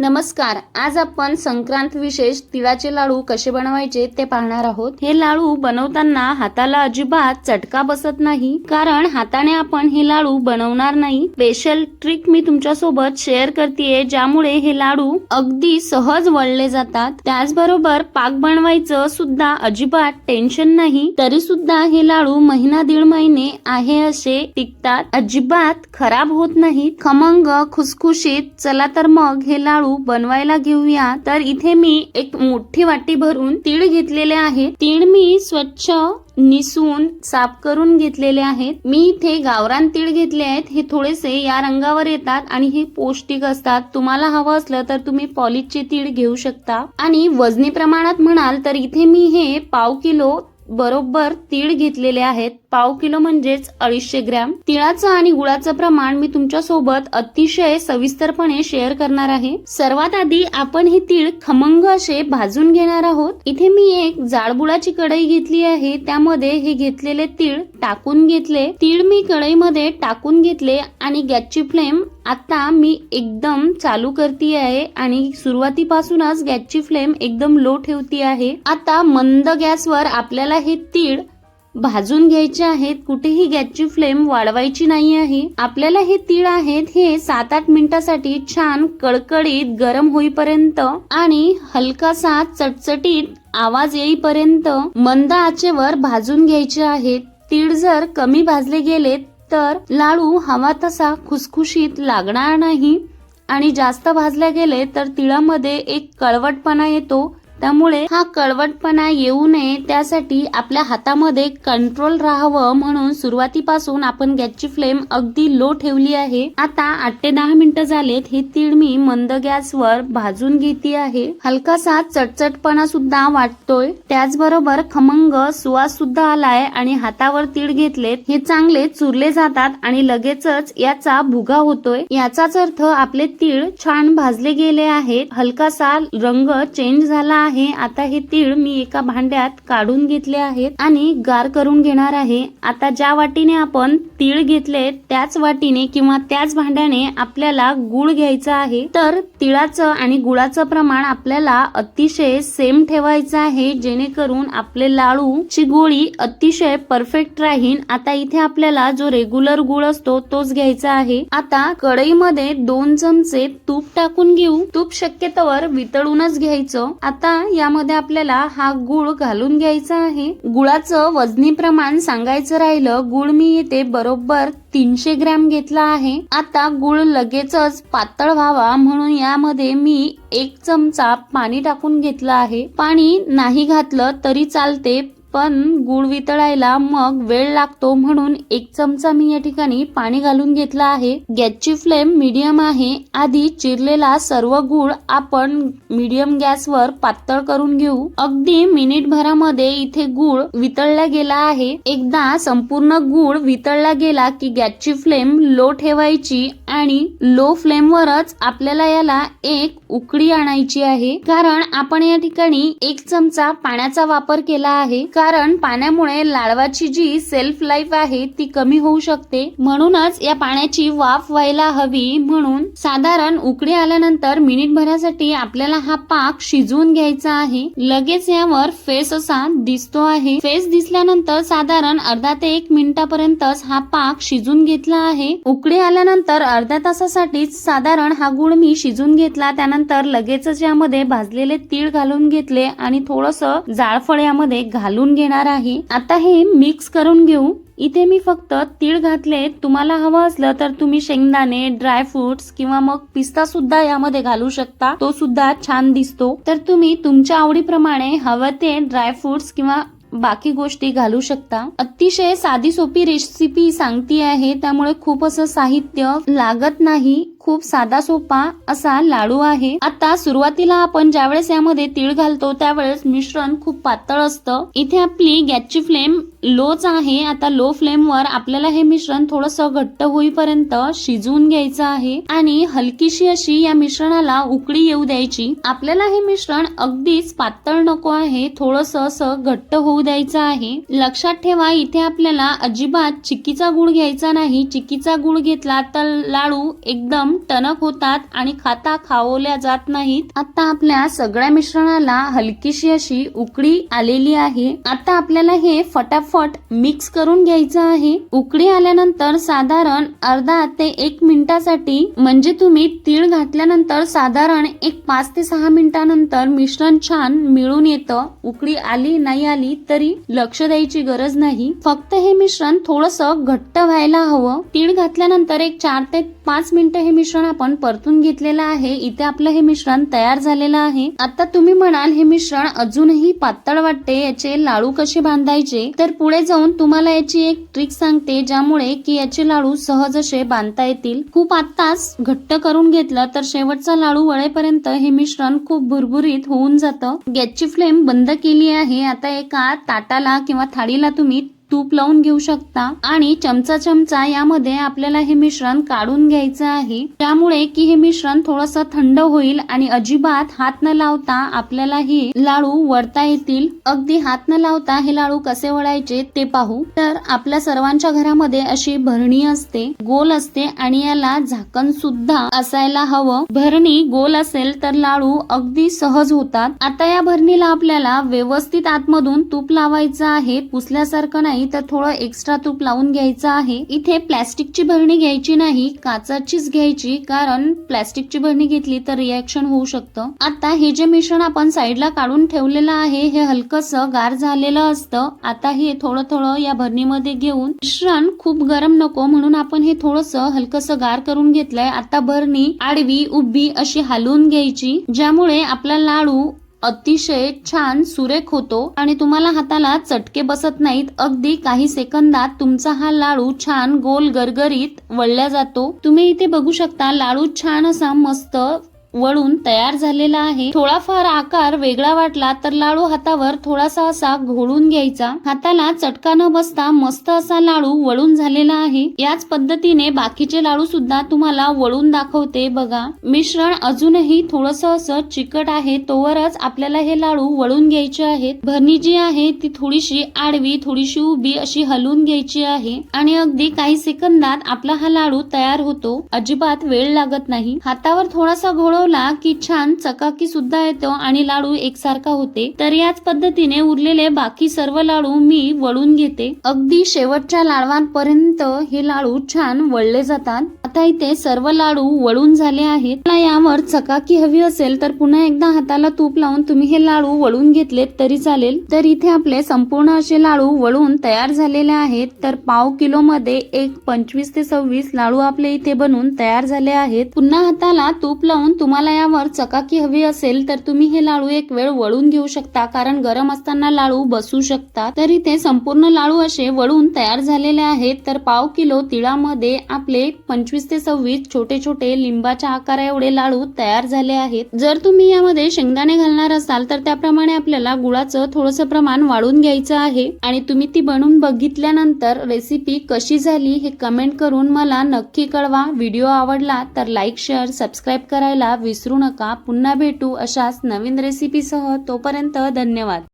नमस्कार आज आपण संक्रांत विशेष तिळाचे लाडू कसे बनवायचे ते पाहणार आहोत. हे लाडू बनवताना हाताला अजिबात चटका बसत नाही कारण हाताने आपण हे लाडू बनवणार नाही. स्पेशल ट्रिक मी तुमच्यासोबत शेअर करते ज्यामुळे हे लाडू अगदी सहज वळले जातात. त्याचबरोबर पाक बनवायचं सुद्धा अजिबात टेन्शन नाही तरी सुद्धा हे लाडू महिना दीड महिने आहे असे टिकतात. अजिबात खराब होत नाहीत. खमंग खुसखुशीत चला तर मग हे लाडू बनवायला घेऊया. तर इथे मी एक मोठी वाटी भरून तीळ घेतलेले आहे. तीळ मी स्वच्छ निसून साफ करून घेतलेले आहेत. मी इथे गावरान तीळ घेतले आहेत. हे थोडेसे या रंगावर येतात आणि हे पौष्टिक असतात. तुम्हाला हवं असलं तर तुम्ही पॉलिशचे तीळ घेऊ शकता. आणि वजनी प्रमाणात म्हणाल तर इथे मी हे पाव किलो बरोबर तीळ घेतलेले आहेत. पाव किलो म्हणजेच अडीचशे ग्रॅम. तिळाचं आणि गुळाचं प्रमाण मी तुमच्यासोबत अतिशय सविस्तरपणे शेअर करणार आहे. सर्वात आधी आपण हे तीळ खमंग असे भाजून घेणार आहोत. इथे मी एक जाडबुळाची कढई घेतली आहे. त्यामध्ये हे घेतलेले तीळ टाकून घेतले. तीळ मी कढईमध्ये टाकून घेतले आणि गॅसची फ्लेम आता मी एकदम चालू करते आहे आणि सुरुवातीपासूनच गॅसची फ्लेम एकदम लो ठेवती आहे. आता मंद गॅसवर आपल्याला हे तीळ भाजून घ्यायचे आहेत कुठेही गॅसची फ्लेम वाढवायची नाही आहे. आपल्याला हे तीळ आहेत हे सात आठ मिनिटासाठी छान कडकडीत गरम होईपर्यंत आणि हलकासा चटचटीत आवाज येईपर्यंत मंद आचेवर भाजून घ्यायचे आहेत. तीळ जर कमी भाजले गेले तर लाडू हवा तसा खुसखुशीत लागणार नाही. आणि जास्त भाजले गेले तर तिळामध्ये एक कळवटपणा येतो. त्यामुळे हा कळवटपणा येऊ नये त्यासाठी आपल्या हातामध्ये कंट्रोल राहावं म्हणून सुरुवातीपासून आपण गॅसची फ्लेम अगदी लो ठेवली आहे. आता आठ ते दहा मिनिटं झालेत हे तीळ मी मंद गॅसवर भाजून घेते आहे. हलकासा चटचटपणा सुद्धा वाटतोय. त्याचबरोबर खमंग सुवास सुद्धा आलाय आणि हातावर तीळ घेतलेत. हे चांगले चुरले जातात आणि लगेचच याचा भुगा होतोय. याचाच अर्थ आपले तीळ छान भाजले गेले आहेत. हलकासा रंग चेंज झाला आहे. आता हे तीळ मी एका भांड्यात काढून घेतले आहेत आणि गार करून घेणार आहे. आता ज्या वाटीने आपण तीळ घेतले त्याच वाटीने किंवा त्याच भांड्याने आपल्याला गुळ घ्यायचा आहे तर तिळाचं आणि गुळाचं प्रमाण आपल्याला अतिशय सेम ठेवायचं आहे जेणेकरून आपले लाडू ची गोळी अतिशय परफेक्ट राहील आता इथे आपल्याला जो रेग्युलर गुळ असतो तोच घ्यायचा आहे. आता कढईमध्ये दोन चमचे तूप टाकून घेऊ. तूप शक्यतोवर वितळूनच घ्यायचं. आता यामध्ये आपल्याला हा गुळ घालून घ्यायचा आहे. गुळाचं वजनी प्रमाण सांगायचं राहिलं गुळ मी येते बरोबर तीनशे ग्रॅम घेतला आहे. आता गुळ लगेचच पातळ व्हावा म्हणून यामध्ये मी एक चमचा पाणी टाकून घेतलं आहे. पाणी नाही घातलं तरी चालते पण गूळ वितळायला मग वेळ लागतो म्हणून एक चमचा मी या ठिकाणी पाणी घालून घेतला आहे. गॅसची फ्लेम मीडियम आहे. आधी चिरलेला सर्व गूळ आपण मीडियम गॅसवर पातळ करून घेऊ. अगदी मिनिट भरामध्ये इथे गूळ वितळला गेला आहे. एकदा संपूर्ण गूळ वितळला गेला की गॅसची फ्लेम लो ठेवायची आणि लो फ्लेमवरच आपल्याला याला एक उकडी आणायची आहे. कारण आपण या ठिकाणी एक चमचा पाण्याचा वापर केला आहे. कारण पाण्यामुळे लाडवाची जी सेल्फ लाईफ आहे ती कमी होऊ शकते. म्हणूनच या पाण्याची वाफ व्हायला हवी म्हणून साधारण उकडी आल्यानंतर मिनिट भरासाठी आपल्याला हा पाक शिजवून घ्यायचा आहे. लगेच यावर फेस असा दिसतो आहे. फेस दिसल्यानंतर साधारण अर्धा ते एक मिनिटापर्यंतच हा पाक शिजून घेतला आहे. उकडी आल्यानंतर अर्ध्या तासासाठीच साधारण हा गुळ मी शिजून घेतला. त्यानंतर लगेचच यामध्ये भाजलेले तीळ घालून घेतले आणि थोडस जाळफळ यामध्ये घालून घेणार आहे. आता हे मिक्स करून घेऊ. इथे मी फक्त तीळ घातले. तुम्हाला हवं असलं तर तुम्ही शेंगदाणे ड्राय फ्रुट्स किंवा मग पिस्ता सुद्धा यामध्ये घालू शकता. तो सुद्धा छान दिसतो. तर तुम्ही तुमच्या आवडीप्रमाणे हवं ते ड्राय फ्रुट्स किंवा बाकी गोष्टी घालू शकता. अतिशय साधी सोपी रेसिपी सांगती आहे त्यामुळे खूप असं साहित्य लागत नाही. खूप साधा सोपा असा लाडू आहे. आता सुरुवातीला आपण ज्यावेळेस यामध्ये तीळ घालतो त्यावेळेस मिश्रण खूप पातळ असतं. इथे आपली गॅसची फ्लेम लोच आहे. आता लो फ्लेमवर आपल्याला हे मिश्रण थोडस घट्ट होईपर्यंत शिजवून घ्यायचं आहे. आणि हलकीशी अशी या मिश्रणाला उकळी येऊ द्यायची. आपल्याला हे मिश्रण अगदीच पातळ नको आहे. थोडस असं घट्ट होऊ द्यायचं आहे. लक्षात ठेवा इथे आपल्याला अजिबात चिक्कीचा गुळ घ्यायचा नाही. चिक्कीचा गुळ घेतला तर लाडू एकदम टणक होतात आणि खाता खावल्या जात नाहीत. आता आपल्या सगळ्या मिश्रणाला हलकीशी अशी उकडी आलेली आहे. आता आपल्याला हे फटाफट मिक्स करून घ्यायचं आहे. उकडी आल्यानंतर साधारण अर्धा ते एक मिनिटासाठी म्हणजे तुम्ही तीळ घातल्यानंतर साधारण एक पाच ते सहा मिनिटानंतर मिश्रण छान मिळून येतं. उकडी आली नाही आली तरी लक्ष द्यायची गरज नाही. फक्त हे मिश्रण थोडस घट्ट व्हायला हवं. तीळ घातल्यानंतर एक चार ते पाच मिनिटं हे मिश्रण आपण परतून घेतलेलं आहे. इथे आपलं हे मिश्रण तयार झालेलं आहे. आता तुम्ही म्हणाल हे मिश्रण अजूनही पातळ वाटते याचे लाडू कसे बांधायचे? तर पुढे जाऊन तुम्हाला याची एक ट्रिक सांगते ज्यामुळे की याचे लाडू सहज असे बांधता येतील. खूप आत्ताच घट्ट करून घेतलं तर शेवटचा लाडू वळेपर्यंत हे मिश्रण खूप भुरभुरीत होऊन जातं. गॅसची फ्लेम बंद केली आहे. आता एका ताटाला किंवा थाळीला तुम्ही तूप लावून घेऊ शकता. आणि चमचा चमचा यामध्ये आपल्याला हे मिश्रण काढून घ्यायचं आहे. त्यामुळे की हे मिश्रण थोडस थंड होईल आणि अजिबात हात न लावता आपल्याला हे लाडू वळता येतील. अगदी हात न लावता हे लाडू कसे वळायचे ते पाहू. तर आपल्या सर्वांच्या घरामध्ये अशी भरणी असते गोल असते आणि याला झाकण सुद्धा असायला हवं. भरणी गोल असेल तर लाडू अगदी सहज होतात. आता या भरणीला आपल्याला व्यवस्थित आतमधून तूप लावायचं आहे. पुसल्यासारखं नाही. तर थोडं एक्स्ट्रा तूप लावून घ्यायचं आहे. इथे प्लॅस्टिकची भरणी घ्यायची नाही काचाचीच घ्यायची कारण प्लॅस्टिकची भरणी घेतली तर रिॲक्शन होऊ शकतं. आता हे जे मिश्रण आपण साईडला काढून ठेवलेलं आहे हे हलकस गार झालेलं असतं. आता हे थोडं थोडं या भरणीमध्ये घेऊन मिश्रण खूप गरम नको म्हणून आपण हे थोडस हलकस गार करून घेतलंय. आता भरणी आडवी उभी अशी हलवून घ्यायची ज्यामुळे आपला लाडू अतिशय छान सुरेख होतो आणि तुम्हाला हाताला चटके बसत नाहीत. अगदी काही सेकंदात तुमचा हा लाडू छान गोल गरगरीत वळल्या जातो. तुम्ही इथे बघू शकता लाडू छान असा मस्त वळून तयार झालेला आहे. थोडाफार आकार वेगळा वाटला तर लाडू हातावर थोडासा असा घोळून घ्यायचा. हाताला चटका न बसता मस्त असा लाडू वळून झालेला आहे. याच पद्धतीने बाकीचे लाडू सुद्धा तुम्हाला वळून दाखवते बघा. मिश्रण अजूनही थोडस असं चिकट आहे. तोवरच आपल्याला हे लाडू वळून घ्यायचे आहेत. भरणी जी आहे ती थोडीशी आडवी थोडीशी उभी अशी हलवून घ्यायची आहे. आणि अगदी काही सेकंदात आपला हा लाडू तयार होतो. अजिबात वेळ लागत नाही. हातावर थोडासा घोळ उकळवला की छान चकाकी सुद्धा येतो आणि लाडू एकसारखा होते. तर याच पद्धतीने उरलेले बाकी सर्व लाडू मी वळून घेते. अगदी शेवटच्या लाडवांपर्यंत हे लाडू छान वळले जातात. आता इथे सर्व लाडू वळून झाले आहेत. मला यावर चकाकी हवी असेल तर पुन्हा एकदा हाताला तूप लावून तुम्ही हे लाडू वळून घेतलेत तरी चालेल. तर इथे आपले संपूर्ण असे लाडू वळून तयार झालेले आहेत. तर पाव किलो मध्ये एक पंचवीस ते सव्वीस लाडू आपले इथे बनून तयार झाले आहेत. पुन्हा हाताला तूप लावून तुम्हाला यावर चकाकी हवी असेल तर तुम्ही हे लाडू एक वेळ वळून घेऊ शकता. कारण गरम असताना लाडू बसू शकतात तर इथे संपूर्ण लाडू असे वळून तयार झालेले आहेत. तर पाव किलो तिळामध्ये आपले पंचवीस ते सव्वीस छोटे छोटे लिंबाच्या आकारा एवढे लाडू तयार झाले आहेत. जर तुम्ही यामध्ये शेंगदाणे घालणार असाल तर त्याप्रमाणे आपल्याला गुळाचं थोडंसं प्रमाण वाढून घ्यायचं आहे. आणि तुम्ही ती बनवून बघितल्यानंतर रेसिपी कशी झाली हे कमेंट करून मला नक्की कळवा. व्हिडिओ आवडला तर लाईक शेअर सबस्क्राईब करायला विसरू नका. पुन्हा भेटू अशाच नवीन रेसिपीसह तोपर्यंत धन्यवाद.